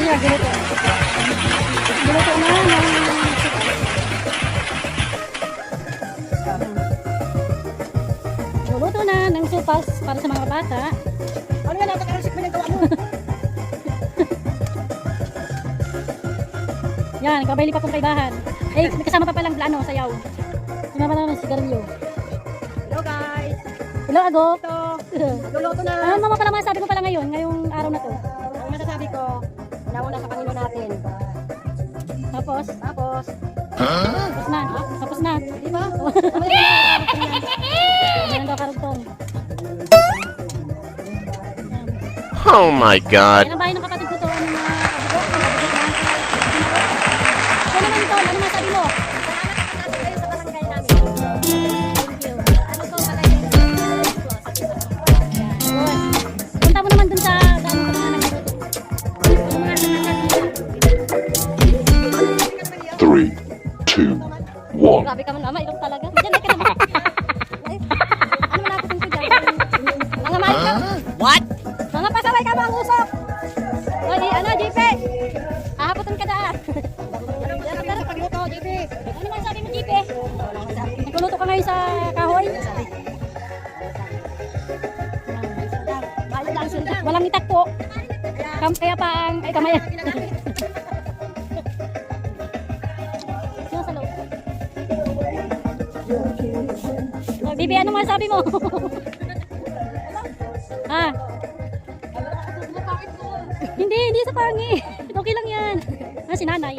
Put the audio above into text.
Kaya ginuto. Ginuto na ng Luluto na ng supas para sa mga bata. Ano yan, napakalusik mo yung gawa mo. Yan, kabay pa kong kaibahan. Eh, may kasama pa palang plano, sayaw. Sinama na ng sigarilyo. Hello guys. Hello, Ago. Ito, luluto na. Ano naman pala masasabi mo pala ngayon, ngayong Tapos, Tapos, tapos na. Tapos na. di ba? Yan daw karugtong. Oh my god. Yan ang bahay ng kapatid ko to. Ano naman ito, ano masabi mo? Two, one. Grabe ka man ama, ilong talaga. Diyan ka naman. Ano man natin ko dyan? Mahal ka. What? Mga pasaway ka mga usok. O, di, ano, JP? Ahapotan ka daan. Masasabi sa pagluto, JB? Ano man sabi mo, JP? Nagluto ka ngayon sa kahoy? Walang itak po. Kam kaya pa ang, ay kamay. Bibi, ano masabi mo? ha? Hindi, hindi sa pangi. Okay lang yan. Ah, si nanay.